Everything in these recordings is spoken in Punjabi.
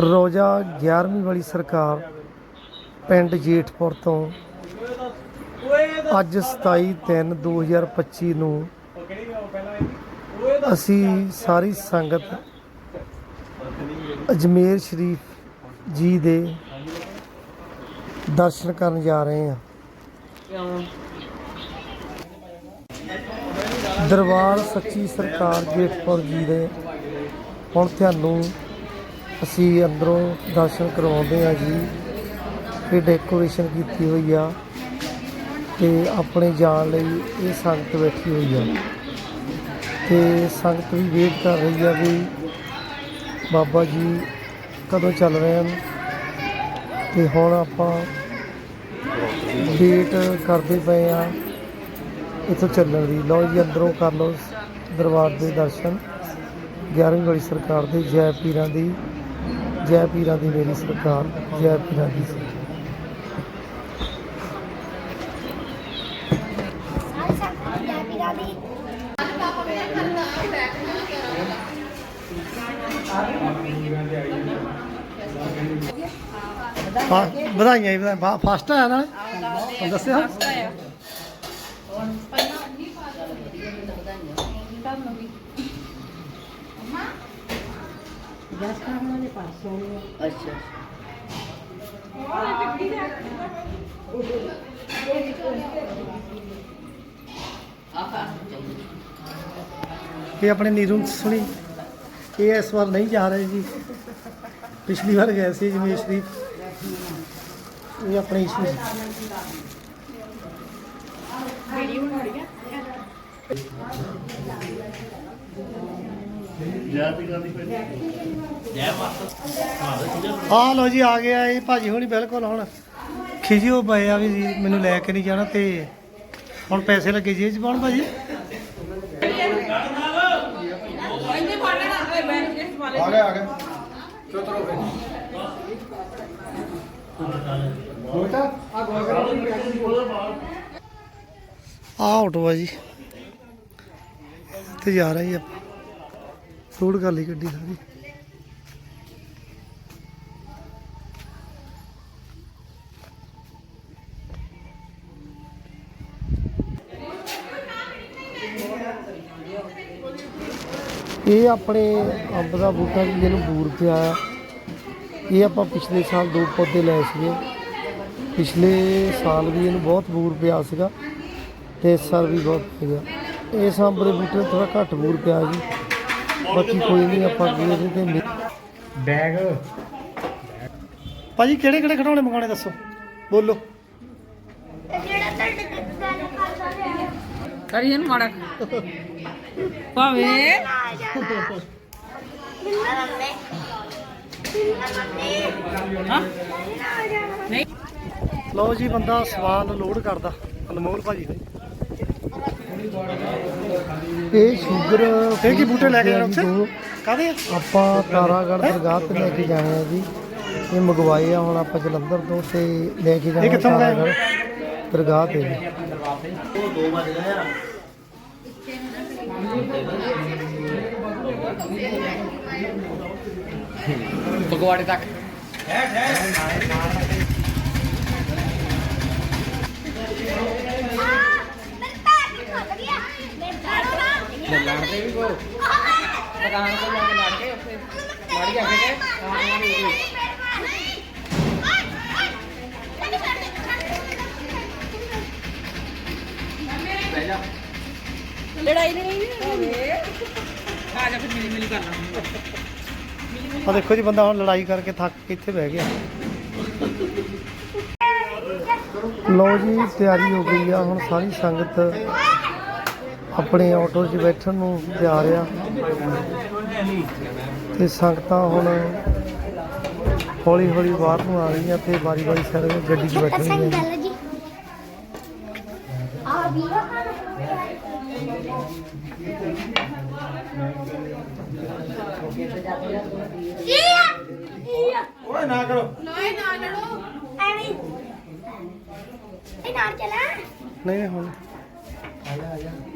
ਰੋਜ਼ਾ 11ਵੀਂ ਵਾਲੀ ਸਰਕਾਰ ਪਿੰਡ ਜੇਠਪੁਰ ਤੋਂ ਅੱਜ 27 ਤਿੰਨ 2025 ਨੂੰ ਅਸੀਂ ਸਾਰੀ ਸੰਗਤ ਅਜਮੇਰ ਸ਼ਰੀਫ ਜੀ ਦੇ ਦਰਸ਼ਨ ਕਰਨ ਜਾ ਰਹੇ ਹਾਂ। ਦਰਬਾਰ ਸੱਚੀ ਸਰਕਾਰ ਜੇਠਪੁਰ ਜੀ ਦੇ। ਹੁਣ ਤੁਹਾਨੂੰ ਅਸੀਂ ਅੰਦਰੋਂ ਦਰਸ਼ਨ ਕਰਵਾਉਂਦੇ ਆ ਜੀ ਇਹ ਡੈਕੋਰੇਸ਼ਨ ਕੀਤੀ ਹੋਈ ਆ ਤੇ ਆਪਣੇ ਜਾਣ ਲਈ ਇਹ ਸੰਗਤ ਬੈਠੀ ਹੋਈ ਆ। ਤੇ ਸੰਗਤ ਵੀ ਵੇਟ ਕਰ ਰਹੀ ਆ ਵੀ ਬਾਬਾ ਜੀ ਕਦੋਂ ਚੱਲ ਰਹੇ ਹਨ ਤੇ ਹੁਣ ਆਪਾਂ ਵੇਟ ਕਰਦੇ ਪਏ ਆ ਇੱਥੋਂ ਚੱਲਣ ਦੀ। ਲਓ ਜੀ, ਅੰਦਰੋਂ ਕਰ ਲਓ ਦਰਬਾਰ ਦੇ ਦਰਸ਼ਨ। 11ਵੀਂ ਵਾਲੀ ਸਰਕਾਰ ਦੇ ਜੈ ਪੀਰਾਂ ਦੀ ਜੈ ਪੀਰਾਂ ਦੀ ਮੇਰੀ ਸਰਕਾਰ ਜੈ ਪੀਰਾਂ ਦੀ ਸਰਕਾਰ। ਹਾਂ ਵਧਾਈਆਂ ਜੀ ਵਧਾਈਆਂ ਫਸਟ ਆਇਆ ਨਾਲੇ ਅੱਛਾ ਇਹ ਆਪਣੇ ਨੀਰੂ ਸੁਣੀ ਇਹ ਇਸ ਵਾਰ ਨਹੀਂ ਜਾ ਰਹੇ ਜੀ। ਪਿਛਲੀ ਵਾਰ ਗਏ ਸੀ ਜਮੇਸ਼ ਸ਼ਰੀਫ ਇਹ ਆਪਣੇ ਇਸ਼ੂ ਜੀ ਆ ਲੋ ਜੀ ਆ ਗਿਆ ਇਹ ਭਾਜੀ ਹੁਣੀ ਬਿਲਕੁਲ ਹੁਣ। ਖਿਜਿਓ ਪਏ ਆ ਵੀ ਜੀ ਮੈਨੂੰ ਲੈ ਕੇ ਨਹੀਂ ਜਾਣਾ ਤੇ ਹੁਣ ਪੈਸੇ ਲੱਗੇ ਜੇਬ 'ਚ ਪਾਉਣ ਭਾਜੀ। ਆ ਗਿਆ ਆ ਚੋਤਰੋ ਆ ਜੀ। ਤੇ ਜਾ ਰਹੀ ਆਪਾਂ। ਫੂਡ ਕਰ ਲਈ ਗੱਡੀ ਸਾਰੀ। ਇਹ ਆਪਣੇ ਅੰਬ ਦਾ ਬੂਟਾ ਜੀ, ਜਿਹਨੂੰ ਬੂਰ ਪਿਆ ਆ। ਇਹ ਆਪਾਂ ਪਿਛਲੇ ਸਾਲ ਦੋ ਪੌਦੇ ਲਏ ਸੀਗੇ। ਪਿਛਲੇ ਸਾਲ ਵੀ ਇਹਨੂੰ ਬਹੁਤ ਬੂਰ ਪਿਆ ਸੀਗਾ ਤੇ ਇਸ ਸਾਲ ਵੀ ਬਹੁਤ ਪਿਆ। ਇਸ ਅੰਬ ਦੇ ਬੂਟੇ ਨੂੰ ਥੋੜਾ ਘੱਟ ਬੂਰ ਪਿਆ ਜੀ। ਬਾਕੀ ਕੋਈ ਨਹੀਂ ਆਪਾਂ ਇਹਦੇ ਤੇ ਬੈਗ। ਭਾਜੀ ਕਿਹੜੇ ਕਿਹੜੇ ਖਿਡੌਣੇ ਮੰਗਾਉਣੇ ਦੱਸੋ? ਬੋਲੋ। ਕਰੀ ਇਹਨੂੰ ਮਾੜਾ ਭਾਵੇਂ ਹਾਂ? ਨਹੀਂ ਲਓ ਜੀ ਬੰਦਾ ਸਵਾਲ ਲੋਡ ਕਰਦਾ। ਅਨਮੋਲ ਭਾਜੀ ਦਾ ਇਹ ਸ਼ੂਗਰ ਇਹ ਕੀ ਬੂਟੇ ਲੈ ਕੇ ਜਾਣਾ ਉੱਥੇ? ਕਾਹਦੇ ਆ? ਆਪਾਂ ਤਾਰਾਗੜ੍ਹ ਦਰਗਾਹ ਤੇ ਲੈ ਕੇ ਜਾਣੇ ਜੀ। ਇਹ ਮੰਗਵਾਏ ਆ ਹੁਣ ਆਪਾਂ ਜਲੰਧਰ ਤੋਂ ਤੇ ਲੈ ਕੇ ਜਾਣਾ ਇਹ ਕਿੱਥੋਂ ਮੰਗਾਏ? ਤਾਰਾਗੜ੍ਹ ਦਰਗਾਹ ਤੇ। ਜੀ ਫਗਵਾੜੇ ਤੱਕ। ਲੜਦੇ ਵੀ ਕੋ ਦੁਕਾਨ ਤੋਂ ਜਾ ਕੇ ਲੜ ਉੱਥੇ ਲੜ ਜਾ ਕੇ ਦੁਕਾਨ ਦੇ ਲੜਾਈ ਨਹੀਂ ਆ ਜਾ ਫਿਰ ਮਿਲੀ ਮਿਲੀ ਕਰ ਆ ਦੇਖੋ ਜੀ, ਬੰਦਾ ਹੁਣ ਲੜਾਈ ਕਰਕੇ ਥੱਕ ਕੇ ਇੱਥੇ ਬਹਿ ਗਿਆ। ਲਓ ਜੀ, ਤਿਆਰੀ ਹੋ ਗਈ ਆ, ਹੁਣ ਸਾਰੀ ਸੰਗਤ ਆਪਣੇ ਆਟੋ 'ਚ ਬੈਠਣ ਨੂੰ ਤਿਆਰ ਆ ਤੇ ਸੰਗਤਾਂ ਹੁਣ ਹੌਲੀ ਹੌਲੀ ਬਾਹਰ ਨੂੰ ਆ ਰਹੀਆਂ ਤੇ ਵਾਰੀ ਵਾਰੀ ਸਾਰੇ ਗੱਡੀ 'ਚ ਜੀ। ਆ ਵੀ ਓਏ ਨਾ ਕਰੋ। ਲੋਏ ਨਾ ਲੜੋ ਐਵੇਂ ਇਹ ਨਾਲ ਚਲਾ ਨਹੀਂ ਨਹੀਂ ਹੁਣ। ਚੇ ਚਲੋ ਹੋਵੇ ਉਹ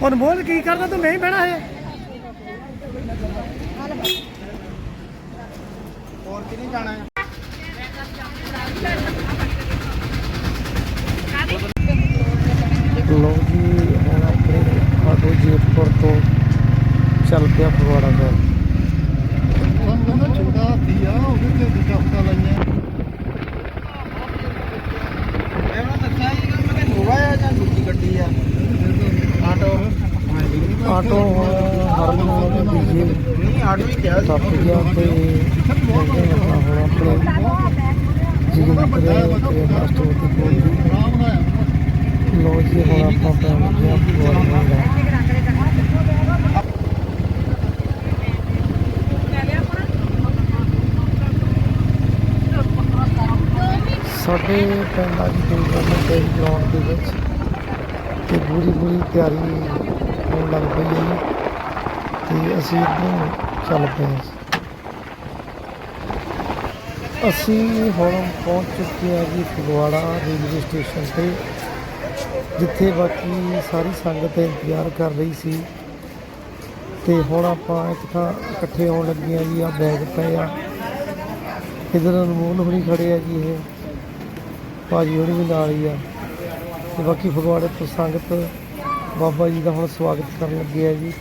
ਹੁਣ ਬੋਲ ਕੀ ਕਰਦਾ ਤੂੰ? ਨਹੀਂ ਬਹਿਣਾ ਹੈ। ਹੋਰ ਕਿ ਨਹੀਂ ਜਾਣਾ ਹੈ? ਲੋ ਜੀ ਹੁਣ ਆਪਣੇ ਆਟੋ ਜੀਤਪੁਰ ਤੋਂ ਚੱਲ ਪਿਆ ਫਗਵਾੜਾ ਸਾਹਿਬ ਉਹ ਕਹਿੰਦਾ ਛੋਟਾ ਹਾਥੀ ਆ ਉਹਦੇ ਤੇ ਦੂਜਾ ਹਫਤਾ ਲਾਈਆਂ ਇਹ ਉਹਨਾਂ ਦੱਸਿਆ ਜੀ ਕਿ ਮੈਂ ਨੋਵਾ ਆ ਜਾਂ ਦੂਜੀ ਗੱਡੀ ਆ ਆਟੋ ਆਟੋ ਹਰਮਨ ਦੇ ਡੀਜੇ ਨਹੀਂ ਆਟੋ ਹੀ ਕਿਹਾ ਟੱਪ ਗਿਆ ਤੇ ਕਹਿੰਦੇ ਆਪਾਂ ਹੁਣ ਆਪਣੇ ਜੀਵਨ ਦੇ ਕਰਿਆਨਾ ਸਟੋਰ ਤੇ ਪਹੁੰਚ ਗਏ ਆਰਾਮ ਨਾਲ ਲੋ ਜੀ ਹੁਣ ਆਪਾਂ ਪੈਣ ਲੱਗੇ ਆ ਫਗਵਾੜਾ ਸਾਹਿਬ ਸਾਡੇ ਪਿੰਡ ਅੱਜ ਦੋ ਗੰਨ ਤੇ ਗਰਾਊਂਡ ਦੇ ਵਿੱਚ। ਤੇ ਪੂਰੀ ਪੂਰੀ ਤਿਆਰੀ ਹੋਣ ਲੱਗ ਪਈ ਹੈ ਤੇ ਅਸੀਂ ਇੱਧਰੋਂ ਚੱਲ ਪਏ ਹਾਂ ਅਸੀਂ ਹੁਣ ਪਹੁੰਚ ਚੁੱਕੇ ਹਾਂ ਜੀ ਫਗਵਾੜਾ ਰੇਲਵੇ ਸਟੇਸ਼ਨ ਤੇ, ਜਿੱਥੇ ਬਾਕੀ ਸਾਰੀ ਸੰਗਤ ਇੰਤਜ਼ਾਰ ਕਰ ਰਹੀ ਸੀ। ਤੇ ਹੁਣ ਆਪਾਂ ਇੱਕ ਥਾਂ ਇਕੱਠੇ ਹੋਣ ਲੱਗੇ ਆ ਜੀ ਆ ਬੈਗ ਪਏ ਆ। ਇਧਰ ਅਨਮੋਲ ਹੁਣੀ ਖੜੇ ਆ ਜੀ ਇਹ। ਭਾਜੀ ਹੁਣੀ ਵੀ ਨਾਲ ਹੀ ਆ। ਤੇ ਬਾਕੀ ਫਗਵਾੜੇ ਤੋਂ ਸੰਗਤ ਬਾਬਾ ਜੀ ਦਾ ਹੁਣ ਸਵਾਗਤ ਕਰਨ ਲੱਗੇ ਆ ਜੀ।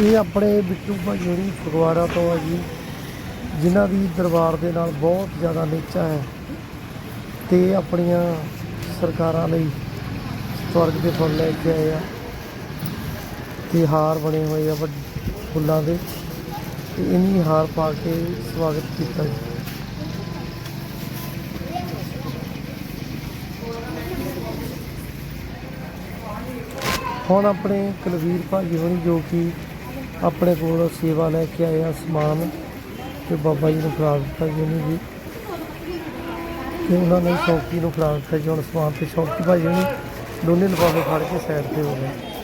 ਇਹ ਆਪਣੇ ਬਿੱਟੂ ਭਾਜੀ ਹੋਣੀ ਫਗਵਾੜਾ ਤੋਂ ਆ ਜੀ, ਜਿਨ੍ਹਾਂ ਦੀ ਦਰਬਾਰ ਦੇ ਨਾਲ ਬਹੁਤ ਜ਼ਿਆਦਾ ਨਿਚਾ ਹੈ ਤੇ ਆਪਣੀਆਂ ਸਰਕਾਰਾਂ ਲਈ ਸਵਰਗ ਦੇ ਫੁੱਲ ਲੈ ਕੇ ਆਏ ਆ ਤੇ ਹਾਰ ਬਣੇ ਹੋਏ ਆ ਵੱਡ- ਫੁੱਲਾਂ ਦੇ। ਤੇ ਇਨੀ ਹਾਰ ਪਾ ਕੇ ਸਵਾਗਤ ਕੀਤਾ ਜੀ। ਹੁਣ ਆਪਣੇ ਕੁਲਵੀਰ ਭਾਜੀ ਹੋਣੀ ਜੋ ਕਿ ਆਪਣੇ ਕੋਲ ਸੇਵਾ ਲੈ ਕੇ ਆਏ ਆ ਸਮਾਨ ਤੇ ਬਾਬਾ ਜੀ ਨੂੰ ਫੜਾ ਦਿੱਤਾ ਜੀ ਉਹਨੂੰ ਜੀ। ਤੇ ਉਹਨਾਂ ਨੇ ਸ਼ੌਕੀ ਨੂੰ ਫੜਾ ਦਿੱਤਾ ਜੀ, ਹੁਣ ਸਮਾਨ ਤੇ ਸ਼ੌਕੀ ਭਾਜੀ ਹੋਣੀ ਦੋਨੇ ਲਿਫਾਫੇ ਫੜ ਕੇ ਸਾਈਡ ਤੇ ਹੋ ਗਏ।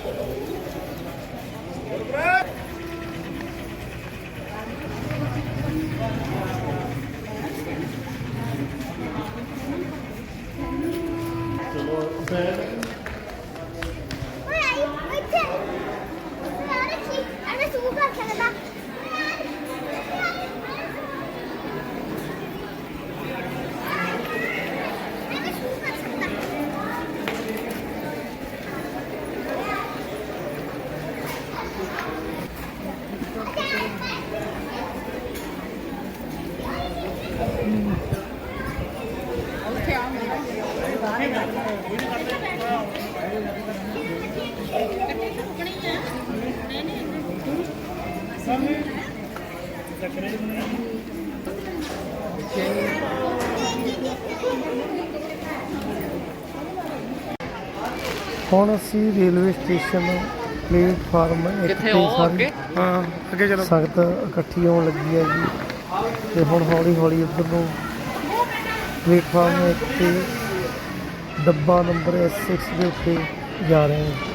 ਹੁਣ ਅਸੀਂ ਰੇਲਵੇ ਸਟੇਸ਼ਨ ਪਲੇਟਫਾਰਮ ਇੱਕ ਕਿੱਥੇ ਅੱਗੇ? ਹਾਂ ਅੱਗੇ ਚਲੋ। ਸੰਗਤ ਇਕੱਠੀ ਹੋਣ ਲੱਗੀ ਹੈ ਜੀ। ਤੇ ਹੁਣ ਹੌਲੀ ਹੌਲੀ ਉੱਧਰ ਨੂੰ ਪਲੇਟਫਾਰਮ ਇੱਕ ਤੇ ਡੱਬਾ ਨੰਬਰ S6 ਦੇ ਉੱਤੇ ਜਾ ਰਹੇ ਹਾਂ।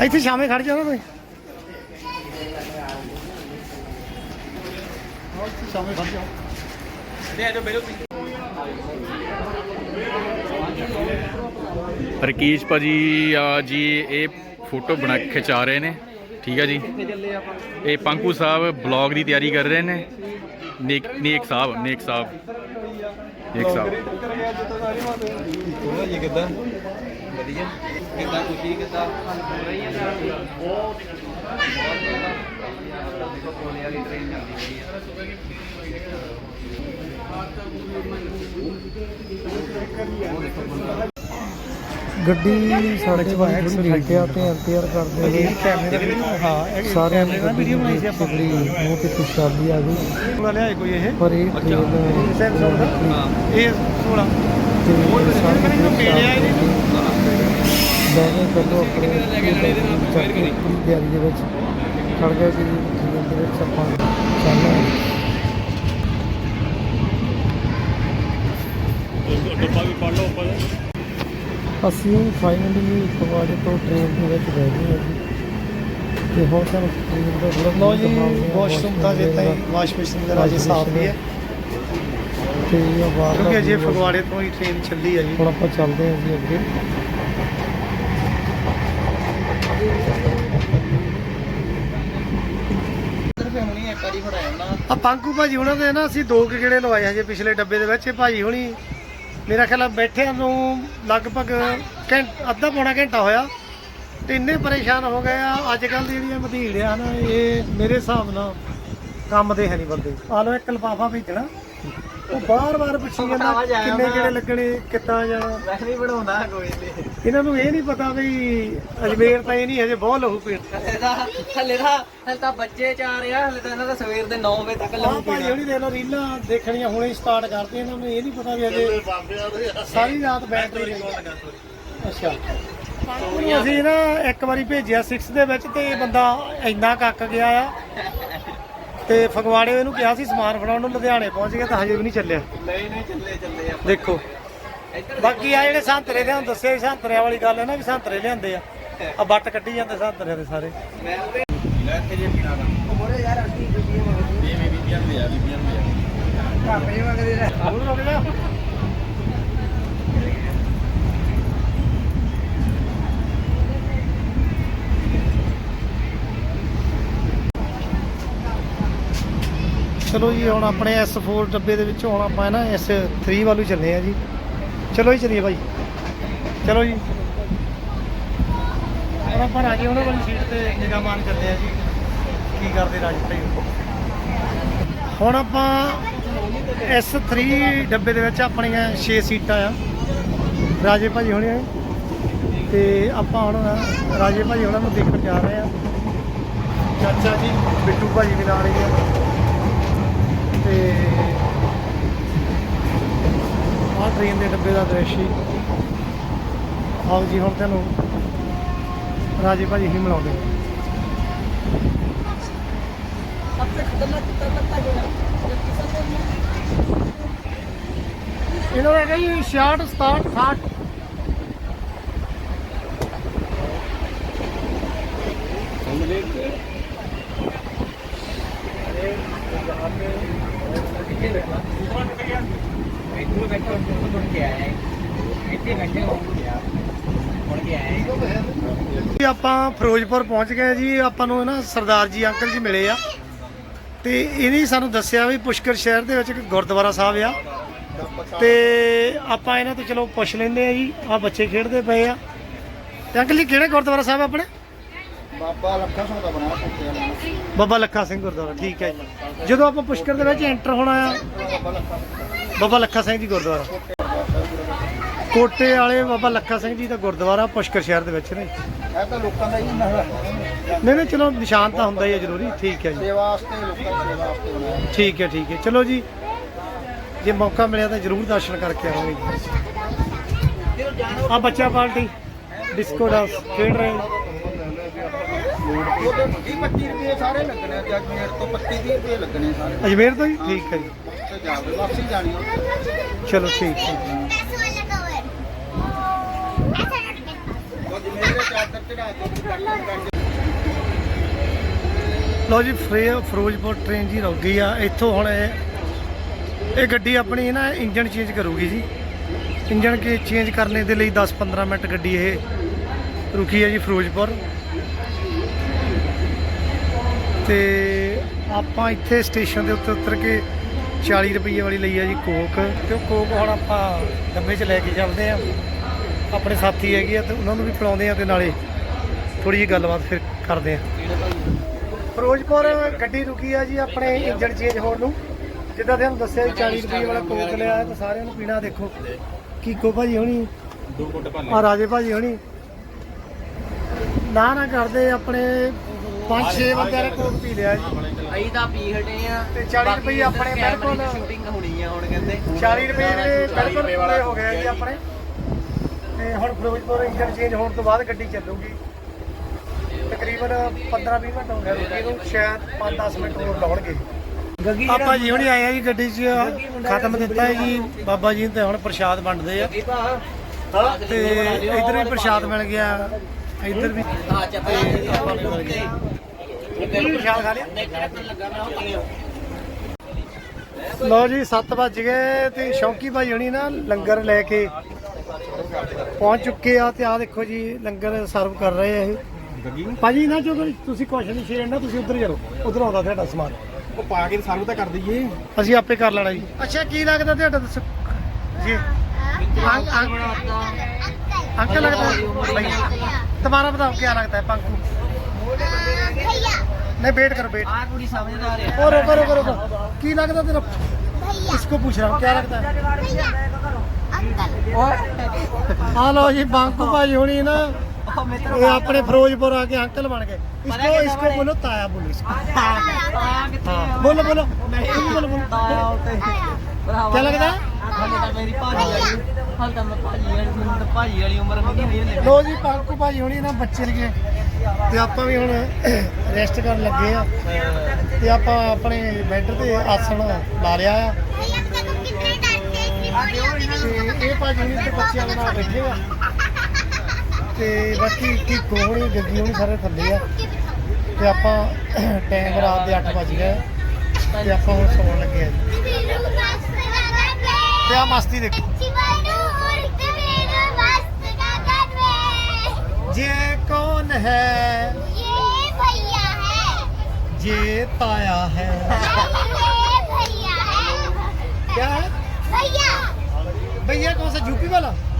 ਇੱਥੇ ਸ਼ਾਮੇ ਖੜ ਜਾਣਾ ਤੁਸੀਂ ਸਾਹਮਣੇ ਖੜ ਜਾਓ ਰਕੀਸ਼ ਭਾਜੀ, ਆ ਜੀ, ਇਹ ਫੋਟੋ ਬਣਾ ਕੇ ਖਿਚਾ ਰਹੇ ਨੇ। ਠੀਕ ਹੈ ਜੀ। ਇਹ ਪੰਕੂ ਸਾਹਿਬ ਬਲੌਗ ਦੀ ਤਿਆਰੀ ਕਰ ਰਹੇ ਨੇ। ਨੇਕ ਨੇਕ ਸਾਹਿਬ ਨੇਕ ਸਾਹਿਬ। ਨੇਕ ਸਾਹਿਬ। ਜੀ ਕਿੱਦਾਂ ਵਧੀਆ ਕਿੱਦਾਂ ਤੁਸੀਂ ਕਿੱਦਾਂ ਰਹੀ ਹੈ ਕੋਲੇ ਵਾਲੀ ਟ੍ਰੇਨ ਜਾਂਦੀ ਹੈ ਗੱਡੀ ਸਾਡੇ ਕੋਲ ਥੋੜੀ ਹਟਿਆ ਤੇ ਇੰਤਜ਼ਾਰ ਕਰਦੇ ਹੋਏ। ਹਾਂ ਸਾਰਿਆਂ ਨੇ ਵੀਡੀਓ ਬਣਾਈ ਸੀ ਆਪਾਂ। ਬੜੀ ਮੂੰਹ ਤੇ ਖੁਸ਼ਹਾਲੀ ਆ ਗਈ ਕੋਲ ਲਿਆ ਕੋਈ ਇਹ? ਪਰ ਇਹ ਸੈਮਸੰਗ ਦਾ? ਇਹ 16 ਤੇ ਸਾਰੇ ਕਹਿੰਦੇ ਲੋਕ ਪੀੜਿਆ ਇਹਦੀ। ਬੈਨੇ ਪਹਿਲੋਂ ਆਪਣੇ ਤਿਆਰੀ ਦੇ ਵਿੱਚ ਖੜ ਗਏ ਕਿ ਟ੍ਰੇਨ ਦੇ ਵਿੱਚ ਆਪਾਂ ਚੱਲਣਾ ਅਸੀਂ ਫਾਈਨਲੀ ਫਗਵਾੜੇ ਤੋਂ ਟ੍ਰੇਨ ਦੇ ਵਿੱਚ ਬਹਿ ਗਏ ਹਾਂ ਜੀ। ਤੇ ਦਾ ਥੋੜਾ ਲੋ ਜੀ ਵਾਸ਼ਰੂਮ ਦਾ। ਤਾਂ ਵਾਸ਼ ਬੇਸਿਨ ਵਗੈਰਾ ਜੇ ਸਾਫ਼ ਵੀ ਹੈ। ਤੇ ਇਹ ਬਾਹਰ ਕਿਉਂਕਿ ਅਜੇ ਫਗਵਾੜੇ ਤੋਂ ਹੀ ਟ੍ਰੇਨ ਚੱਲੀ ਹੈ ਜੀ। ਹੁਣ ਆਪਾਂ ਚੱਲਦੇ ਹਾਂ ਜੀ ਅੱਗੇ। ਇੱਕ ਵਾਰੀ ਆ ਪੰਕੂ ਭਾਜੀ ਉਹਨਾਂ ਦੇ ਨਾ ਅਸੀਂ ਦੋ ਕੁ ਗੇੜੇ ਲਵਾਏ ਹਜੇ ਪਿਛਲੇ ਡੱਬੇ ਦੇ ਵਿੱਚ। ਇਹ ਭਾਜੀ ਹੁਣੀ ਮੇਰਾ ਖਿਆਲ ਆ ਬੈਠਿਆਂ ਨੂੰ ਲਗਭਗ ਘੰਟਾ ਅੱਧਾ ਪੌਣਾ ਘੰਟਾ ਹੋਇਆ ਤੇ ਇੰਨੇ ਪਰੇਸ਼ਾਨ ਹੋ ਗਏ ਆ। ਅੱਜ ਕੱਲ ਦੀ ਜਿਹੜੀਆਂ ਮਧੀੜ ਆ ਨਾ, ਇਹ ਮੇਰੇ ਹਿਸਾਬ ਨਾਲ ਕੰਮ ਦੇ ਹੈ ਨਹੀਂ ਬੰਦੇ। ਆ ਲੋ ਇੱਕ ਲਫਾਫਾ ਭੇਜਣਾ। ਉਹ ਬਾਰ-ਬਾਰ ਪੁੱਛੀ ਜਾਂਦਾ ਕਿੰਨੇ ਕਿਹੜੇ ਲੱਗਣੇ ਕਿੱਦਾਂ ਜਾਣਾ। ਵੈਸੇ ਨਹੀਂ ਬਣਾਉਂਦਾ ਕੋਈ ਨਹੀਂ ਇਹਨਾਂ ਨੂੰ ਇਹ ਨਹੀਂ ਪਤਾ ਵੀ ਅਜਮੇਰ ਤਾਂ ਇਹ ਨਹੀਂ ਹਜੇ ਬਹੁਤ ਲਹੂ ਪੀਣ। ਹਲੇ ਤਾਂ ਹਲੇ ਤਾਂ ਬੱਚੇ ਚਾਰ ਆ ਹਲੇ ਤਾਂ ਇਹਨਾਂ ਦਾ ਸਵੇਰ ਦੇ 9 ਵਜੇ ਤੱਕ ਆਹ ਲੰਘ ਭਾਈ ਹੁਣੀ ਦੇਖ ਲਓ ਰੀਲਾਂ ਦੇਖਣੀਆਂ ਹੁਣੇ ਸਟਾਰਟ ਕਰਦੇ ਇਹਨਾਂ ਨੂੰ ਇਹ ਨਹੀਂ ਪਤਾ ਵੀ ਅਜੇ ਸਾਰੀ ਰਾਤ ਬੈਟਰੀ ਰਹੀ ਅੱਛਾ। ਅਸੀਂ ਨਾ ਇੱਕ ਵਾਰੀ ਭੇਜਿਆ 6 ਦੇ ਵਿੱਚ ਤੇ ਇਹ ਬੰਦਾ ਇੰਨਾ ਕੱਕ ਗਿਆ ਆ। ਤੇ ਫਗਵਾੜੇ ਇਹਨੂੰ ਕਿਹਾ ਸੀ ਸਮਾਨ ਫੜਾਉਣ ਨੂੰ ਲੁਧਿਆਣੇ ਪਹੁੰਚ ਗਿਆ ਤਾਂ ਹਜੇ ਵੀ ਨਹੀਂ ਚੱਲਿਆ। ਨਹੀਂ ਨਹੀਂ ਚੱਲੇ ਚੱਲੇ ਆ ਦੇਖੋ। ਬਾਕੀ ਆ ਜਿਹੜੇ ਸੰਤਰੇ ਦੇ ਹੁਣ ਦੱਸਿਆ ਸੀ ਸੰਤਰਿਆਂ ਵਾਲੀ ਗੱਲ ਹੈ ਨਾ ਵੀ ਸੰਤਰੇ ਲਿਆਂਦੇ ਆ। ਆ ਬੱਟ ਕੱਢੀ ਜਾਂਦੇ ਸੰਤਰੇ ਦੇ ਸਾਰੇ। ਮੈਂ ਉਹਦੇ ਲੈ ਕੇ ਜੇ ਪੀਣਾ ਦਾ ਉਹ ਬੋਲੇ ਯਾਰ ਅੱਡੀ ਬੀਬੀ ਮੰਗਦੀ ਇਹ ਬੀਬੀਆਂ ਦੇ ਆ ਬੀਬੀਆਂ ਦੇ ਆ। ਕਾਪੇ ਮੰਗਦੇ ਨੇ ਹੋਰ ਰੁਕ ਜਾ ਚਲੋ ਜੀ ਹੁਣ ਆਪਣੇ S4 ਡੱਬੇ ਦੇ ਵਿੱਚੋਂ ਹੁਣ ਆਪਾਂ ਨਾ S3 ਵੱਲੋਂ ਚੱਲੇ ਆ ਜੀ। ਚਲੋ ਜੀ ਚਲੀਏ ਭਾਈ। ਚਲੋ ਜੀ। ਹੁਣ ਆਪਾਂ ਰਾਜੇ ਉਹਨਾਂ ਵਾਲੀ ਸੀਟ ਤੇ ਨਿਗਾਹ ਮਾਰਨ ਚੱਲੇ ਆ ਜੀ। ਕੀ ਕਰਦੇ ਰਾਜੇ ਭਾਈ? ਹੁਣ ਆਪਾਂ S3 ਡੱਬੇ ਦੇ ਵਿੱਚ ਆਪਣੀਆਂ 6 ਸੀਟਾਂ ਆ। ਰਾਜੇ ਭਾਜੀ ਹੁਣੇ ਤੇ ਆਪਾਂ ਹੁਣ ਰਾਜੇ ਭਾਜੀ ਉਹਨਾਂ ਨੂੰ ਦੇਖਣ ਜਾ ਰਹੇ ਆ ਚਾਚਾ ਜੀ ਬਿੱਟੂ ਭਾਜੀ ਵੀ ਨਾਲ ਹੀ ਆ। ਤੇ ਆਹ ਟ੍ਰੇਨ ਦੇ ਡੱਬੇ ਦਾ ਦ੍ਰਿਸ਼ ਆਓ ਜੀ ਹੁਣ ਤੁਹਾਨੂੰ ਰਾਜੇ ਭਾਜੀ ਹੀ ਮਿਲਾਉਂਦੇ ਇਹਨਾਂ ਦਾ ਹੈਗਾ ਜੀ 66 67 60 ਇੱਥੇ ਬੈਠੋ ਮੁੜ ਕੇ ਆਇਆ ਇੱਥੇ ਬੈਠੇ ਹੋ ਗਿਆ ਮੁੜ ਕੇ ਆਇਆ ਜੀ ਆਪਾਂ ਫਿਰੋਜ਼ਪੁਰ ਪਹੁੰਚ ਗਏ ਜੀ ਆਪਾਂ ਨੂੰ ਨਾ ਸਰਦਾਰ ਜੀ ਅੰਕਲ ਜੀ ਮਿਲੇ ਆ। ਤੇ ਇਹਨੇ ਸਾਨੂੰ ਦੱਸਿਆ ਵੀ ਪੁਸ਼ਕਰ ਸ਼ਹਿਰ ਦੇ ਵਿੱਚ ਇੱਕ ਗੁਰਦੁਆਰਾ ਸਾਹਿਬ ਆ। ਤੇ ਆਪਾਂ ਇਹਨਾਂ ਤੋਂ ਚਲੋ ਪੁੱਛ ਲੈਂਦੇ ਆ ਜੀ ਆ ਬੱਚੇ ਖੇਡਦੇ ਪਏ ਆ। ਤੇ ਅੰਕਲ ਜੀ ਕਿਹੜੇ ਗੁਰਦੁਆਰਾ ਸਾਹਿਬ ਆਪਣੇ? ਬਾਬਾ ਲੱਖਾ ਸਿੰਘ ਦਾ ਬਣਾਇਆ ਬਾਬਾ ਲੱਖਾ ਸਿੰਘ ਗੁਰਦੁਆਰਾ ਠੀਕ ਹੈ ਜੀ। ਜਦੋਂ ਆਪਾਂ ਪੁਸ਼ਕਰ ਦੇ ਵਿੱਚ ਐਂਟਰ ਹੋਣਾ ਆ ਬਾਬਾ ਲੱਖਾ ਸਿੰਘ ਜੀ ਗੁਰਦੁਆਰਾ। ਕੋਟੇ ਵਾਲੇ ਬਾਬਾ ਲੱਖਾ ਸਿੰਘ ਜੀ ਦਾ ਗੁਰਦੁਆਰਾ ਪੁਸ਼ਕਰ ਸ਼ਹਿਰ ਦੇ ਵਿੱਚ ਨੇ। ਇਹ ਤਾਂ ਲੋਕਾਂ ਦਾ ਹੀ ਨਾ ਨਹੀਂ ਨਹੀਂ ਚਲੋ ਨਿਸ਼ਾਨ ਤਾਂ ਹੁੰਦਾ ਹੀ ਹੈ ਜ਼ਰੂਰੀ ਠੀਕ ਹੈ ਜੀ। ਸੇਵਾ ਵਾਸਤੇ ਲੋਕਾਂ ਦੀ ਸੇਵਾ ਵਾਸਤੇ ਬਣਾਇਆ ਠੀਕ ਹੈ ਠੀਕ ਹੈ। ਚਲੋ ਜੀ ਜੇ ਮੌਕਾ ਮਿਲਿਆ ਤਾਂ ਜ਼ਰੂਰ ਦਰਸ਼ਨ ਕਰਕੇ ਆਵਾਂਗੇ ਆ ਬੱਚਾ ਪਾਰਟੀ ਡਿਸਕੋ ਡਾਂਸ ਖੇਡ ਰਹੇ ਨੇ। ਉਹਦੇ 20 25 ਰੁਪਏ ਸਾਰੇ ਲੱਗਣੇ ਆ ਮੇਰੇ ਤੋਂ 25 30 ਰੁਪਏ ਲੱਗਣੇ ਸਾਰੇ। ਅਜਮੇਰ ਤੋਂ ਜੀ ਠੀਕ ਹੈ ਜੀ। ਤੇ ਜਾਵੇ ਵਾਪਸੀ ਜਾਣੀ ਉਹ ਚਲੋ ਠੀਕ ਹੈ। ਮੇਰੇ ਲਓ ਜੀ, ਫਰੇ ਫਿਰੋਜ਼ਪੁਰ ਟ੍ਰੇਨ ਜੀ ਰੁਕ ਗਈ ਆ। ਇੱਥੋਂ ਹੁਣ ਇਹ ਇਹ ਗੱਡੀ ਆਪਣੀ ਨਾ ਇੰਜਨ ਚੇਂਜ ਕਰੂਗੀ ਜੀ। ਇੰਜਨ ਕੇ ਚੇਂਜ ਕਰਨੇ ਦੇ ਲਈ 10-15 ਮਿੰਟ ਗੱਡੀ ਇਹ ਰੁਕੀ ਹੈ ਜੀ ਫਿਰੋਜ਼ਪੁਰ। ਤੇ ਆਪਾਂ ਇੱਥੇ ਸਟੇਸ਼ਨ ਦੇ ਉੱਤੇ ਉਤਰ ਕੇ 40 ਰੁਪਏ ਵਾਲੀ ਲਈ ਆ ਜੀ ਕੋਕ। ਤੇ ਉਹ ਕੋਕ ਹੁਣ ਆਪਾਂ ਡੱਬੇ 'ਚ ਲੈ ਕੇ ਚੱਲਦੇ ਆ। ਆਪਣੇ ਸਾਥੀ ਹੈਗੇ ਆ ਤੇ ਉਹਨਾਂ ਨੂੰ ਵੀ ਪਿਲਾਉਂਦੇ ਆ ਤੇ ਨਾਲੇ ਥੋੜੀ ਜਿਹੀ ਗੱਲਬਾਤ ਫਿਰ ਕਰਦੇ ਆ ਫਿਰੋਜ਼ਪੁਰ ਗੱਡੀ ਰੁਕੀ ਆ ਜੀ ਆਪਣੇ ਇੰਜਨ ਚੇਂਜ ਹੋਣ ਨੂੰ। ਜਿੱਦਾਂ ਤੁਹਾਨੂੰ ਦੱਸਿਆ ਜੀ 40 ਰੁਪਏ ਵਾਲਾ ਕੋਕ ਲਿਆ ਤਾਂ ਸਾਰਿਆਂ ਨੂੰ ਪੀਣਾ ਦੇਖੋ। ਕੀਕੋ ਭਾਜੀ ਹੋਣੀ? ਆ ਰਾਜੇ ਭਾਜੀ ਹੋਣੀ? ਨਾ ਨਾ ਕਰਦੇ ਆਪਣੇ 5-6 ਬੰਦਿਆਂ ਨੇ ਕੋਕ ਪੀ ਲਿਆ ਜੀ। ਅਸੀਂ ਤਾਂ ਪੀ ਹਟੇ ਆ। ਤੇ 40 ਰੁਪਏ ਆਪਣੇ ਬਿਲਕੁਲ ਸ਼ੂਟਿੰਗ ਹੋਣੀ ਆ ਹੁਣ ਕਹਿੰਦੇ। 40 ਰੁਪਏ ਜਿਹੜੇ ਬਿਲਕੁਲ ਪੂਰੇ ਹੋ ਗਏ ਜੀ ਆਪਣੇ। ਤੇ ਹੁਣ ਫਿਰੋਜ਼ਪੁਰ ਇੰਜਨ ਚੇਂਜ ਹੋਣ ਤੋਂ ਬਾਅਦ ਗੱਡੀ ਚੱਲੂਗੀ। ਤਕਰੀਬਨ 15-20 ਮਿੰਟ ਹੋ ਗਏ ਰੁਕੀ ਨੂੰ ਸ਼ਾਇਦ 5-10 ਮਿੰਟ ਹੋਰ ਲਾਉਣਗੇ। ਆਪਾਂ ਜੀ ਹੁਣੀ ਆਏ ਆ ਜੀ ਗੱਡੀ 'ਚ ਖਤਮ ਦਿੱਤਾ ਹੈ ਜੀ ਬਾਬਾ ਜੀ ਤੇ ਹੁਣ ਪ੍ਰਸ਼ਾਦ ਵੰਡਦੇ ਆ। ਤਾਂ ਇੱਧਰ ਵੀ ਪ੍ਰਸ਼ਾਦ ਮਿਲ ਗਿਆ ਇੱਧਰ ਵੀ। ਆਪਾਂ ਨੂੰ ਮਿਲ ਗਿਆ ਤੁਸੀਂ ਵਿਸ਼ਾਲ ਖਾ ਲਿਆ? ਲਓ ਜੀ 7 ਵੱਜ ਗਏ ਤੇ ਸ਼ੌਂਕੀ ਭਾਈ ਹੁਣੀ ਨਾ ਲੰਗਰ ਲੈ ਕੇ ਪਹੁੰਚ ਚੁੱਕੇ ਆ ਤੇ ਆ ਦੇਖੋ ਜੀ ਲੰਗਰ ਸਰਵ ਕਰ ਰਹੇ ਆ ਇਹ। ਭਾਜੀ ਨਾ ਜੋ ਤੁਸੀਂ ਕੁਐਸਚਨ ਨਹੀਂ ਛੇੜਨਾ ਤੁਸੀਂ ਉਧਰ ਚਲੋ ਉਧਰ ਆਉਂਦਾ ਤੁਹਾਡਾ ਸਮਾਨ ਉਹ ਪਾ ਕੇ ਸਾਨੂੰ ਤਾਂ ਕਰ ਦਈਏ ਅਸੀਂ ਆਪੇ ਕਰ ਲੈਣਾ ਜੀ ਅੱਛਾ ਕੀ ਲੱਗਦਾ ਤੁਹਾਡਾ ਦੱਸੋ ਜੀ ਅੰਕ ਅੰਕ अंकल लगता है भैया तुम्हारा बताओ क्या लगता है पंकु भैया नहीं वेट करो वेट ਆ ਕੁੜੀ ਸਮਝਦਾਰ ਹੈ और रुको रुको रुको की लगता तेरा भैया इसको पूछ रहा हूँ क्या लगता है भैया अंकल हाँ लो जी बांकू भाई होनी ना ਇਹ ਆਪਣੇ ਫਿਰੋਜ਼ਪੁਰ ਆ ਕੇ ਅੰਕਲ ਬਣ ਗਏ। ਇਸਕੋ ਇਸਕੋ ਬੋਲੋ ਤਾਇਆ ਬੋਲੋ ਇਸਕੋ ਹਾਂ। ਬੋਲੋ ਬੋਲੋ। ਨਹੀਂ ਬੋਲੋ ਬੋਲੋ। ਤਾਇਆ ਉਤੇ ਭਰਾਵਾ ਮੇਰੀ ਭਾਜੀ ਵਾਲੀ ਹਾਲੇ ਤਾਂ ਮੈਂ ਭਾਜੀ ਵਾਲੀ ਮੈਨੂੰ ਤਾਂ ਭਾਜੀ ਵਾਲੀ ਉਮਰ ਹੋਣੀ ਨਹੀਂ ਲੋ ਜੀ ਪੰਕੂ ਭਾਜੀ ਹੋਣੀ ਨਾ ਬੱਚੇ ਲਗੇ ਤੇ ਆਪਾਂ ਵੀ ਹੁਣ ਰੈਸਟ ਕਰਨ ਲੱਗੇ ਆ। ਤੇ ਆਪਾਂ ਆਪਣੇ ਬੈੱਡ ਤੇ ਆਸਣ ਲਾ ਲਿਆ ਆ। ਇਹ ਭਾਜੀ ਨੇ ਤੇ ਬੱਚਿਆਂ ਨਾਲ ਬੈਠੇ ਆ। ਤੇ ਬਾਕੀ ਕੀ ਕੋਹਣੀ ਗੱਗੀ ਹੋਣੀ ਸਾਰੇ ਥੱਲੇ ਆ ਤੇ ਆਪਾਂ ਟਾਈਮ ਰਾਤ ਦੇ 8 ਵਜ ਗਏ ਤੇ ਆਪਾਂ ਹੁਣ ਸੌਣ ਲੱਗੇ ਆ ਜੀ ਤੇ ਆ ਮਸਤੀ ਦੇਖੋ ਜੇ ਕੌਣ ਹੈ ਜੇ ਤਾਇਆ ਹੈ क्या है भैया कौन सा यूपी वाला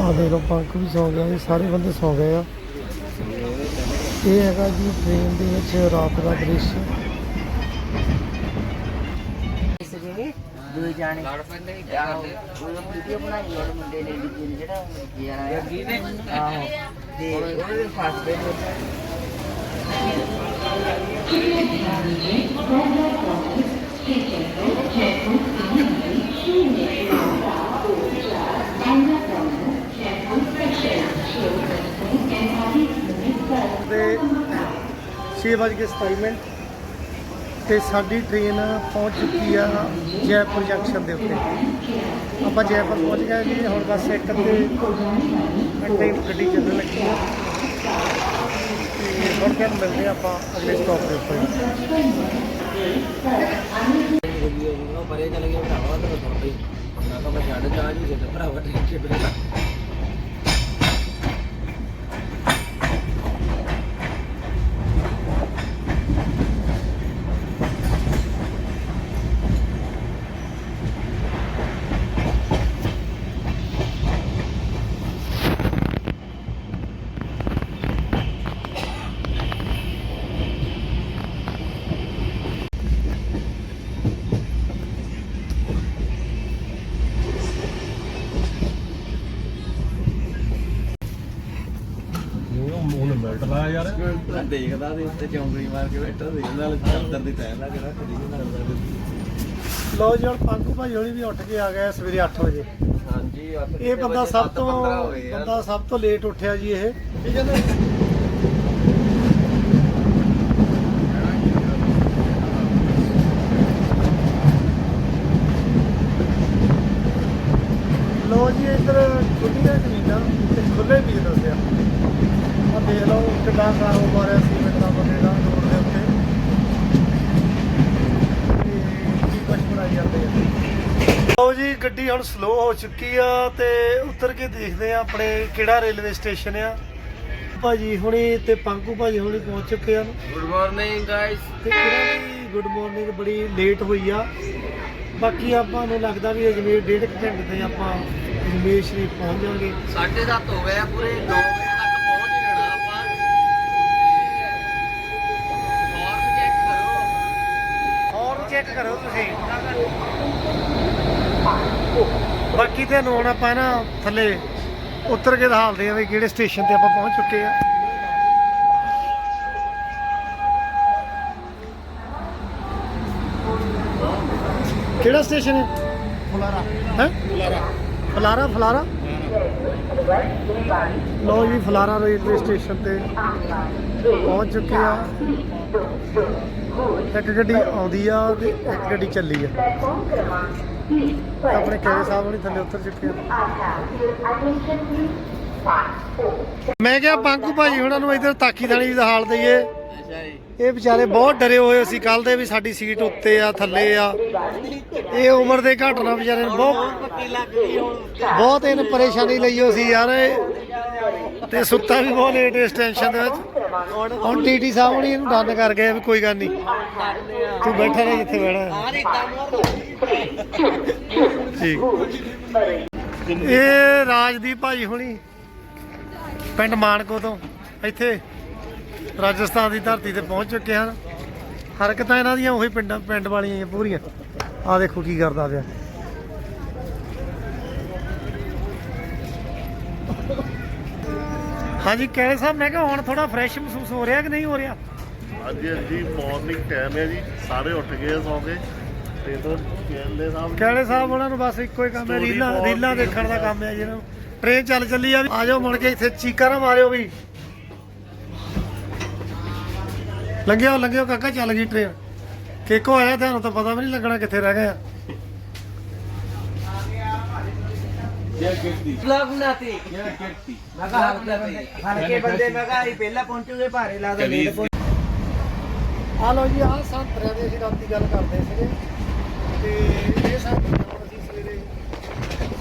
ਆ ਦੇ ਲੋ ਪੰਕ ਵੀ ਸੌ ਗਿਆ ਜੀ ਸਾਰੇ ਬੰਦੇ ਸੌ ਗਏ ਆ। ਇਹ ਹੈਗਾ ਜੀ ਟ੍ਰੇਨ ਦੇ ਵਿੱਚ ਰਾਤ ਦਾ ਦ੍ਰਿਸ਼। ਦੋ ਜਾਣੇ। ਲੜ ਪੈਂਦੇ ਉਹ ਵੀਡੀਓ ਬਣਾਈ ਉਹ ਮੁੰਡੇ ਨੇ ਜਿਹੜਾ ਜਿਹੜਾ ਜੱਗੀ ਨੇ ਆਹੋ। ਤੇ ਉਹਦੇ ਫਸਦੇ ਨੇ ਦੇ 6:27 ਮਿੰਟ ਤੇ ਸਾਡੀ ਟ੍ਰੇਨ ਪਹੁੰਚ ਚੁੱਕੀ ਆ ਜੈਪੁਰ ਜੰਕਸ਼ਨ ਦੇ ਉੱਤੇ। ਆਪਾਂ ਜੈਪੁਰ ਪਹੁੰਚ ਗਏ ਜੀ, ਹੁਣ ਬਸ ਇੱਕ ਅੱਧੇ ਘੰਟੇ ਗੱਡੀ ਚੱਲਣ ਲੱਗੀ ਆ। ਤੇ ਹੁਣ ਫਿਰ ਮਿਲਦੇ ਆ ਆਪਾਂ ਅਗਲੇ ਸਟਾਪ ਦੇ ਉੱਤੇ। ਪਰੇ ਚਲੇ ਗਏ, ਭਰਾਵਾ ਤਾਂ ਥੋੜੀ ਨਾ ਤਾਂ ਮੈਂ ਛੱਡ ਜਾ ਜੀ ਤੇ ਭਰਾਵਾ ਟ੍ਰੇਨ ਚ ਬੈਠਾ ਦੇਖਦਾ ਤੇ ਉੱਤੇ ਚੌਂਕੜੀ ਮਾਰ ਕੇ ਬੈਠਾ ਦੀ ਤੈਨ ਲਾ ਜੀ ਹੁਣ ਪੰਕੂ ਭਾਈ ਹੋਣੀ ਵੀ ਉੱਠ ਕੇ ਆ ਗਏ ਸਵੇਰੇ 8 ਵਜੇ। ਹਾਂਜੀ ਇਹ ਬੰਦਾ ਸਭ ਤੋਂ ਬੰਦਾ ਸਭ ਤੋਂ ਲੇਟ ਉੱਠਿਆ ਜੀ ਇਹ ਠੀਕ ਹੈ ਨਾ ਲੋ ਜੀ ਇੱਧਰ ਖੁੱਲੀਆਂ ਜ਼ਮੀਨਾਂ ਤੇ ਖੁੱਲੇ ਵੀ ਦੱਸਿਆ ਆ ਦੇਖ ਲਓ ਕਿੰਨਾ ਕਾਰੋਬਾਰ ਹੈ ਸੀਮੈਂਟ ਦਾ ਬੰਦੇ ਦਾ ਰੋਡ ਦੇ ਉੱਤੇ ਤੇ ਕੀ ਕੁਛ ਬਣਾਈ ਜਾਂਦੇ ਆ ਲਓ ਜੀ ਗੱਡੀ ਹੁਣ ਸਲੋ ਹੋ ਚੁੱਕੀ ਆ ਤੇ ਉਤਰ ਕੇ ਦੇਖਦੇ ਆ ਆਪਣੇ ਕਿਹੜਾ ਰੇਲਵੇ ਸਟੇਸ਼ਨ ਆ। ਭਾਜੀ ਹੁਣੀ ਤੇ ਪੰਕੂ ਭਾਜੀ ਹੁਣੀ ਪਹੁੰਚ ਚੁੱਕੇ ਹਨ ਗੁੱਡ ਮਾਰਨਿੰਗ ਗਾਇਸ ਤੇ ਗੁੱਡ ਮਾਰਨਿੰਗ ਬੜੀ ਲੇਟ ਹੋਈ ਆ। ਬਾਕੀ ਆਪਾਂ ਨੂੰ ਲੱਗਦਾ ਵੀ ਅਜਮੇਰ ਡੇਢ ਕੁ ਘੰਟੇ ਤੇ ਆਪਾਂ ਅਜਮੇਰ ਸ਼ਰੀਫ ਪਹੁੰਚ ਜਾਵਾਂਗੇ। 7:30 ਹੋ ਗਏ ਆ ਪੂਰੇ 9 ਬਾਕੀ ਤੇ ਹੁਣ ਆਪਾਂ ਨਾ ਥੱਲੇ ਉਤਰ ਕੇ ਦਿਖਾਉਂਦੇ ਆ ਵੀ ਕਿਹੜੇ ਸਟੇਸ਼ਨ ਤੇ ਆਪਾਂ ਪਹੁੰਚ ਚੁੱਕੇ ਆ ਕਿਹੜਾ ਸਟੇਸ਼ਨ ਹੈ? ਫਲਾਰਾ। ਹੈ? ਫਲਾਰਾ। ਫਲਾਰਾ ਫਲਾਰਾ? ਲੋ ਜੀ ਫਲਾਰਾ ਰੇਲਵੇ ਸਟੇਸ਼ਨ ਤੇ ਪਹੁੰਚ ਚੁੱਕੇ ਆ ਇੱਕ ਗੱਡੀ ਆਉਂਦੀ ਆ ਤੇ ਇੱਕ ਗੱਡੀ ਚੱਲੀ ਆ। ਆਪਣੇ ਕੈਰੇ ਸਾਹਿਬ ਹੁਣੀ ਥੱਲੇ ਉਤਰ ਚੁੱਕੇ ਆ। ਮੈਂ ਕਿਹਾ ਪੰਕੂ ਭਾਜੀ ਉਹਨਾਂ ਨੂੰ ਇਧਰ ਤਾਕੀਦਾਨੀ ਦਾ ਹਾਲ ਦਈਏ ਇਹ ਵਿਚਾਰੇ ਬਹੁਤ ਡਰੇ ਹੋਏ ਸੀ ਕੱਲ ਦੇ ਵੀ ਸਾਡੀ ਸੀਟ ਉੱਤੇ ਆ ਥੱਲੇ ਆ। ਇਹ ਉਮਰ ਦੇ ਘਟਨਾ ਵਿਚਾਰੇ ਨੂੰ ਬਹੁਤ ਬਹੁਤ ਇਹਨੇ ਪਰੇਸ਼ਾਨੀ ਲਈ ਹੋ ਸੀ ਯਾਰ। ਤੇ ਸੁੱਤਾ ਵੀ ਬਹੁਤ ਲੇਟ ਇਸ ਟੈਨਸ਼ਨ ਦੇ ਵਿੱਚ। ਹੁਣ ਟੀਟੀ ਸਾਹਿਬ ਇਹਨੂੰ ਡੰਨ ਕਰ ਗਏ ਵੀ ਕੋਈ ਗੱਲ ਨਹੀਂ। ਤੂੰ ਬੈਠਾ ਰਹਿ ਜਿੱਥੇ ਬੈਠਾ ਠੀਕ। ਇਹ ਰਾਜਦੀਪ ਭਾਜੀ ਹੁਣੀ, ਪਿੰਡ ਮਾਨਕੋ ਤੋਂ, ਇੱਥੇ ਰਾਜਸਥਾਨ ਦੀ ਧਰਤੀ ਤੇ ਪਹੁੰਚ ਚੁੱਕੇ ਹਨ। ਹਰਕਤਾਂ ਇਹਨਾਂ ਦੀਆਂ ਉਹੀ ਪਿੰਡਾਂ, ਪਿੰਡ ਵਾਲੀਆਂ ਹੀ ਪੂਰੀਆਂ। ਆ ਦੇਖੋ ਕੀ ਕਰਦਾ ਪਿਆ। ਹਾਂਜੀ, ਕੈਲੇ ਸਾਹਿਬ, ਮੈਂ ਕਿਹਾ ਹੁਣ ਥੋੜਾ ਫਰੈਸ਼ ਮਹਿਸੂਸ ਹੋ ਰਿਹਾ ਕਿ ਨਹੀਂ ਹੋ ਰਿਹਾ? ਹਾਂਜੀ ਹਾਂਜੀ ਮਾਰਨਿੰਗ ਟਾਈਮ ਹੈ ਜੀ। ਸਾਰੇ ਉੱਠ ਗਏ ਆ ਸੌ ਤੇ ਤੋਂ ਕੇਲੇ ਸਾਹਿਬ ਕੈਲੇ ਸਾਹਿਬ ਉਹਨਾਂ ਨੂੰ ਬਸ ਇੱਕੋ ਹੀ ਕੰਮ ਹੈ ਰੀਲਾਂ ਰੀਲਾਂ ਦੇਖਣ ਦਾ ਕੰਮ ਹੈ ਜਿਹਨਾਂ ਨੂੰ। ਟ੍ਰੇਨ ਚੱਲ ਚੱਲੀ ਆ ਵੀ ਆ ਜਾਓ ਮੁੜ ਕੇ ਇੱਥੇ ਚੀਕਾਂ ਨਾ ਮਾਰਿਓ ਵੀ। ਲੰਘਿਓ ਲੰਘਿਓ ਕਾਕਾ ਚੱਲ ਗਈ ਟ੍ਰੇਨ ਕਿੱਕੋ ਆਇਆ ਤੁਹਾਨੂੰ ਤਾਂ ਪਤਾ ਵੀ ਨਹੀਂ ਲੱਗਣਾ ਕਿੱਥੇ ਰਹਿ ਗਏ ਆ ਵਲੌਗ ਬਣਾਤੀ ਮੈਂ ਕਹਾ ਹਲਕੇ ਬੰਦੇ ਮੈਂ ਕਹਾ ਇਹ ਪਹਿਲਾਂ ਪਹੁੰਚੂਗੇ ਭਾਰੇ ਲਾ ਦੇ ਆ ਲਓ ਜੀ ਆਹ ਸੰਤਰਿਆਂ ਦੇ ਅਸੀਂ ਰਾਤੀ ਗੱਲ ਕਰਦੇ ਸੀਗੇ। ਤੇ ਇਹ ਹੁਣ ਅਸੀਂ ਸਵੇਰੇ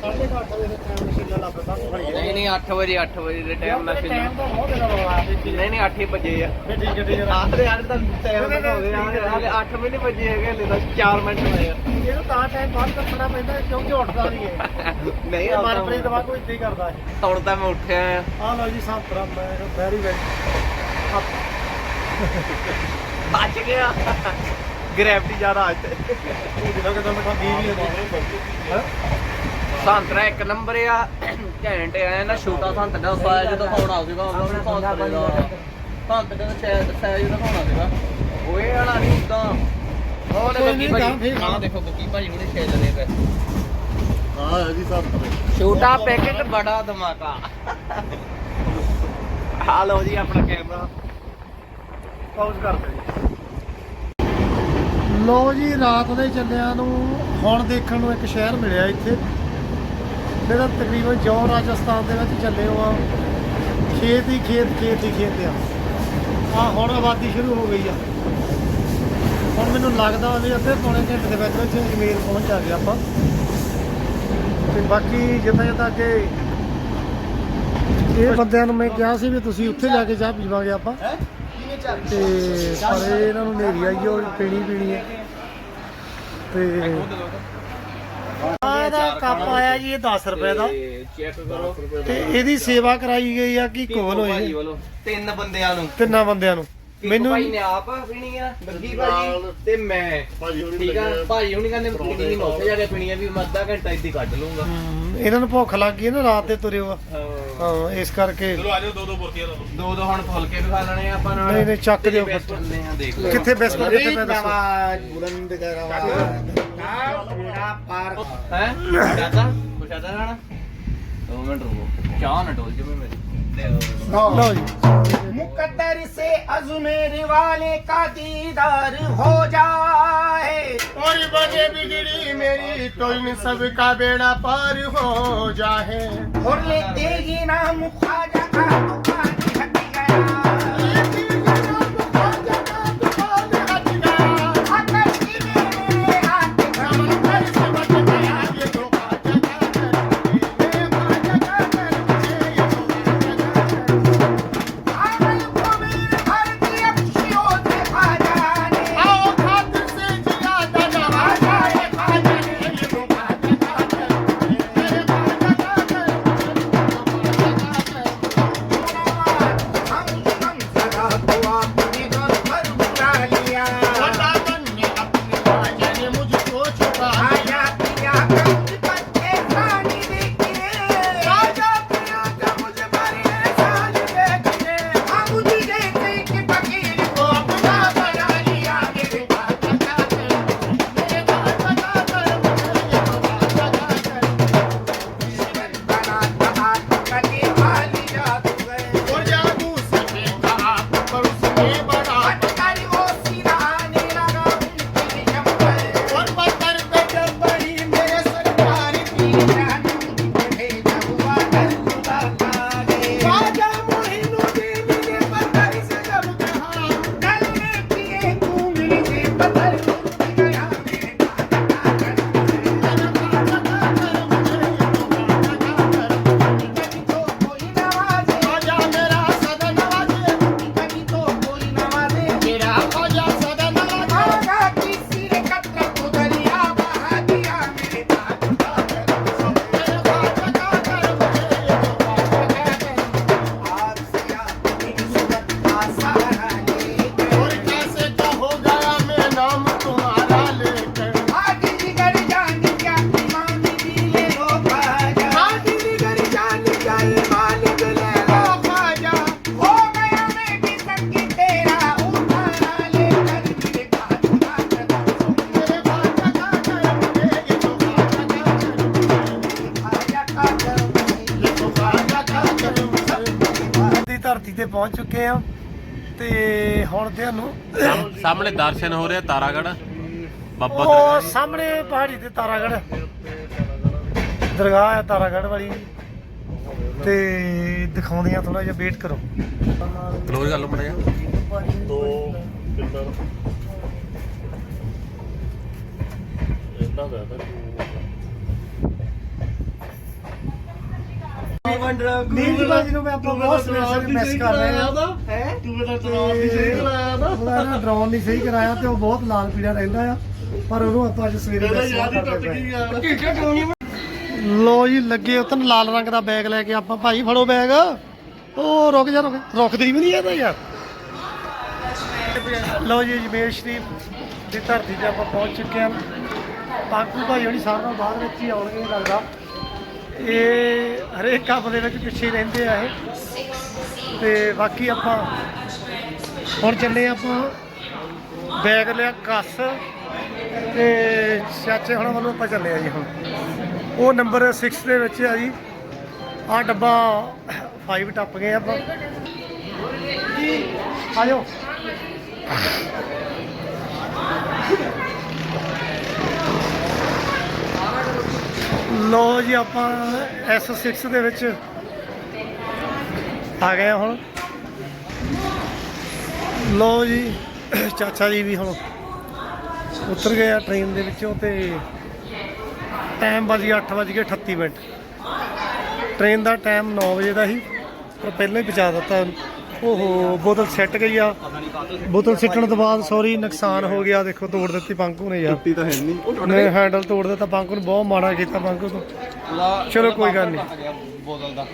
8:30 ਵਜੇ ਟਾਈਮ ਮਸ਼ੀਨਾਂ ਲੱਭ ਸਾਨੂੰ ਨਹੀਂ ਨਹੀਂ 8 ਵਜੇ 8 ਵਜੇ ਦੇ ਟਾਈਮ ਮੈਂ ਟਾਈਮ ਤਾਂ ਬਹੁਤ ਜ਼ਿਆਦਾ ਹੈ ਨਹੀਂ ਨਹੀਂ 8 ਵਜੇ ਆ। ਫਿਰ ਠੀਕ ਹੈ ਠੀਕ ਹੈ ਆਖਰੇ ਆਖਰ ਤਾਂ ਟਾਈਮ ਹੋ ਗਿਆ ਹਾਲੇ 8 ਵੀ ਨਹੀਂ ਵਜੇ ਹੈਗੇ ਹਲੇ ਤਾਂ 4 ਮਿੰਟ ਹੋਏ ਆ। ਇਹਨੂੰ ਤਾਂ ਟਾਈਮ ਬਾਅਦ ਕੱਟਣਾ ਪੈਂਦਾ ਕਿਉਂਕਿ ਉੱਠਦਾ ਨਹੀਂ ਹੈ ਨਹੀਂ ਇਹ ਆਉਂਦਾ ਮਨਪ੍ਰੀਤ ਵਾਂਗੂ ਇੱਦਾਂ ਹੀ ਕਰਦਾ ਹੈ ਹੁਣ ਤਾਂ ਮੈਂ ਉੱਠਿਆ ਆ। ਆ ਲਓ ਜੀ ਸੰਤਰਾ ਮੈਂ ਵੈਰੀ ਵੈਰੀ ਬਚ ਗਿਆ। ਗ੍ਰੈਵਿਟੀ ਜ਼ਿਆਦਾ ਅੱਜ ਤੇ ਵੀ ਹੈ ਸੰਤਰਾ ਇੱਕ ਨੰਬਰ ਆ ਘੈਂਟ ਆ ਨਾ ਛੋਟਾ ਸੰਤਰਾ ਸਾਇਆ ਜਦੋਂ ਖਾਉਣਾ ਸੀਗਾ ਉਹਨਾਂ ਨੂੰ ਸੰਤਰੇ ਦਾ। ਸੰਤਰੇ ਦਾ ਸਾਇਆ ਸਾਇਆ ਜਦੋਂ ਖਾਉਣਾ ਸੀਗਾ। ਓਏ ਵਾਲਾ ਨਹੀਂ ਉਦਾਂ ਉਹ ਕੋਈ ਦੇਖੋ ਨਹੀਂ, ਕੀ ਗਾਂ ਭਾਜੀ ਹਾਂ ਦੇਖੋ ਕੀ ਭਾਜੀ ਉਹਨੇ ਛੇਲ ਲਏ ਪਏ। ਹਾਂ ਛੋਟਾ ਪੈਕੇਟ ਬੜਾ ਧਮਾਕਾ ਆ ਲਓ ਜੀ ਆਪਣਾ ਕੈਮਰਾ ਪਾਉਜ਼ ਕਰ ਦੇ ਲੋ ਜੀ, ਰਾਤ ਦੇ ਚੱਲਿਆਂ ਨੂੰ ਹੁਣ ਦੇਖਣ ਨੂੰ ਇੱਕ ਸ਼ਹਿਰ ਮਿਲਿਆ ਇੱਥੇ। ਜਿਹੜਾ ਤਕਰੀਬਨ ਜੌ ਰਾਜਸਥਾਨ ਦੇ ਵਿੱਚ ਚੱਲੇ ਹੋ ਆ। ਖੇਤ ਹੀ ਖੇਤ ਖੇਤ ਹੀ ਖੇਤ ਆ। ਆ ਹੁਣ ਆਬਾਦੀ ਸ਼ੁਰੂ ਹੋ ਗਈ ਆ। ਹੁਣ ਮੈਨੂੰ ਲੱਗਦਾ ਵੀ ਅੱਧੇ ਪੌਣੇ ਘੰਟੇ ਦੇ ਵਿੱਚ ਵਿੱਚ ਅਜਮੇਰ ਪਹੁੰਚ ਆ ਆਪਾਂ। ਤੇ ਬਾਕੀ ਜਿੱਦਾਂ ਜਿੱਦਾਂ ਕਿ ਇਹ ਬੰਦਿਆਂ ਨੂੰ ਮੈਂ ਕਿਹਾ ਸੀ ਵੀ ਤੁਸੀਂ ਉੱਥੇ ਜਾ ਕੇ ਚਾਹ ਪੀਵਾਂਗੇ ਆਪਾਂ। ਤੇ ਪਰ ਇਹ ਇਹਨਾਂ ਨੂੰ ਨੇਰੀ ਆਈ ਉਹ ਪੀਣੀ ਪੀਣੀ ਹੈ ਤੇ ਆਹ ਦਾ ਕੱਪ ਆਇਆ ਜੀ ਇਹ 10 ਰੁਪਏ ਦਾ। ਚੈੱਕ ਕਰੋ। ਤੇ ਇਹਦੀ ਸੇਵਾ ਕਰਾਈ ਗਈ ਆ ਕਿ ਕੋਲ ਹੋਈ ਤਿੰਨ ਬੰਦਿਆਂ ਨੂੰ। ਤਿੰਨਾਂ ਬੰਦਿਆਂ ਨੂੰ। ਮੈਨੂੰ ਭਾਈ ਨੇ ਆਪ ਪੀਣੀ ਆ ਗੱਗੀ ਭਾਜੀ ਤੇ ਮੈਂ। ਭਾਜੀ ਹੁਣੀ ਠੀਕ ਆ? ਭਾਜੀ ਹੁਣੀ ਕਹਿੰਦੇ ਪੀਣੀ ਨਹੀਂ ਉੱਥੇ ਜਾ ਕੇ ਪੀਣੀ ਆ ਵੀ ਮੈਂ ਅੱਧਾ ਘੰਟਾ ਇੱਦੀ ਕੱਢ ਲੂੰਗਾ ਇਹਨਾਂ ਨੂੰ ਭੁੱਖ ਲੱਗ ਗਈ ਨਾ ਰਾਤ ਦੇ ਤੁਰੇ ਹੋ। ਹਾਂ ਇਸ ਕਰਕੇ। ਦੋ ਦੋ ਹੁਣ ਫੁਲਕੇ ਵੀ ਖਾ ਲੈਣੇ ਆ ਆਪਾਂ ਨਾਲ। ਨਹੀਂ, ਨਹੀਂ, ਚੱਕ ਦਿਓ ਆ ਕਿੱਥੇ ਬਿਸਕੁਟ ਕਿੱਥੇ ਪਏ ਦੱਸੋ। ਬੁਲੰਦ ਹੈ? ਦਾਦਾ ਕੁਛ ਆਦਾ ਨਾ ਦੋ ਮਿੰਟ ਰੁਕੋ। ਚਾਹ ਨਾ ਡੋਲ ਜਮੇ ਮੇਰੀ। ਲਓ ਜੀ मुकद्दर से अजमेर वाले का दीदार हो जाए और बजे बिगड़ी मेरी तो इन सब का बेड़ा पार हो जाए और लेते ही नाम ख्वाजा का ਸਾਹਮਣੇ ਦਰਸ਼ਨ ਹੋ ਰਿਹਾ ਤਾਰਾਗੜ ਬਾਬਾ ਉਹ ਸਾਹਮਣੇ ਪਹਾੜੀ ਤੇ ਤਾਰਾਗੜ ਦਰਗਾਹ ਹੈ ਤਾਰਾਗੜ ਵਾਲੀ। ਤੇ ਦਿਖਾਉਂਦੇ ਆ ਥੋੜਾ ਜਿਹਾ ਵੇਟ ਕਰੋ। ਕਲੋਜ਼ ਕਰ ਲਓ ਮੜਿਆ ਦੋ ਪਿੱਲਰ ਇਹਨਾਂ ਦਾ ਤਾਂ ਨੀਂਦ ਬਾਜੀ ਨੂੰ ਮੈਂ ਆਪਾਂ ਬਹੁਤ ਸਵੇਰੇ ਸਵੇਰੇ ਮਿਸ ਕਰ ਰਹੇ ਆ ਤੂੰ ਮੇਰਾ ਜਵਾਬ ਨਹੀਂ ਸਹੀ ਕਰਾਇਆ ਨਾ ਉਹਦਾ ਨਾ ਡਰੋਨ ਨਹੀਂ ਸਹੀ ਕਰਾਇਆ ਤੇ ਉਹ ਬਹੁਤ ਲਾਲ ਪੀੜਾ ਰਹਿੰਦਾ ਆ। ਪਰ ਉਹਨੂੰ ਆਪਾਂ ਅੱਜ ਸਵੇਰੇ ਮਿਸ ਯਾਦ ਹੀ ਟੁੱਟ ਗਈ ਯਾਰ। ਲੋ ਜੀ ਲੱਗੇ ਉਤਨ ਲਾਲ ਰੰਗ ਦਾ ਬੈਗ ਲੈ ਕੇ ਆਪਾਂ। ਭਾਈ ਫੜੋ ਬੈਗ ਉਹ ਰੁਕ ਜਾ ਰੁਕ ਰੁਕਦੀ ਵੀ ਨਹੀਂ ਇਹਦਾ ਯਾਰ। ਲੋ ਜੀ ਅਜਮੇਰ ਸ਼ਰੀਫ ਦੀ ਧਰਤੀ ਤੇ ਆਪਾਂ ਪਹੁੰਚ ਚੁੱਕੇ ਹਾਂ। ਪਾਕੂ ਭਾਈ ਹੋਣੀ ਸਾਰਿਆਂ ਨਾਲ ਬਾਅਦ ਵਿੱਚ ਹੀ ਆਉਣਗੇ ਲੱਗਦਾ। ਇਹ ਹਰੇਕ ਕੰਮ ਦੇ ਵਿੱਚ ਪਿੱਛੇ ਰਹਿੰਦੇ ਆ ਇਹ। ਤੇ ਬਾਕੀ ਆਪਾਂ ਹੁਣ ਚੱਲੇ ਆਪਾਂ ਬੈਗ ਲਿਆ ਕੱਸ ਤੇ ਚਾਚੇ ਹੁਣ ਵੱਲੋਂ ਆਪਾਂ ਚੱਲੇ ਆ ਜੀ ਹੁਣ। ਉਹ ਨੰਬਰ 6 ਦੇ ਵਿੱਚ ਆ ਜੀ। ਆ ਡੱਬਾ 5 ਟੱਪ ਗਏ ਆਪਾਂ। ਜੀ, ਆ ਲੋ ਜੀ, ਆਪਾਂ S6 ਦੇ ਵਿੱਚ ਆ ਗਏ ਹਾਂ ਹੁਣ। ਲੋ ਜੀ, ਚਾਚਾ ਜੀ ਵੀ ਹੁਣ ਉਤਰ ਗਏ ਆ ਟ੍ਰੇਨ ਦੇ ਵਿੱਚੋਂ ਤੇ ਟਾਈਮ ਵੱਜ ਗਿਆ 8 ਵੱਜ ਕੇ 38 ਮਿੰਟ। ਟ੍ਰੇਨ ਦਾ ਟਾਈਮ 9 ਵਜੇ ਦਾ ਸੀ, ਪਰ ਪਹਿਲਾਂ ਹੀ ਪਹੁੰਚਾ ਦਿੱਤਾ ਓਹੋ ਬੋਤਲ ਸਿੱਟ ਗਈ ਆ ਬੋਤਲ ਸਿੱਟਣ ਤੋਂ ਬਾਅਦ ਸੌਰੀ ਨੁਕਸਾਨ ਹੋ ਗਿਆ ਦੇਖੋ ਤੋੜ ਦਿੱਤੀ ਪੰਕੂ ਨੇ ਯਾਰ ਤਾਂ ਹੈ ਨਹੀਂ ਨੇ ਹੈਂਡਲ ਤੋੜ ਦਿੱਤਾ ਪੰਕੂ ਨੇ ਬਹੁਤ ਮਾੜਾ ਕੀਤਾ ਪੰਕੂ ਤੋਂ ਚਲੋ ਕੋਈ ਗੱਲ ਨਹੀਂ ਬੋਤਲ ਦਾ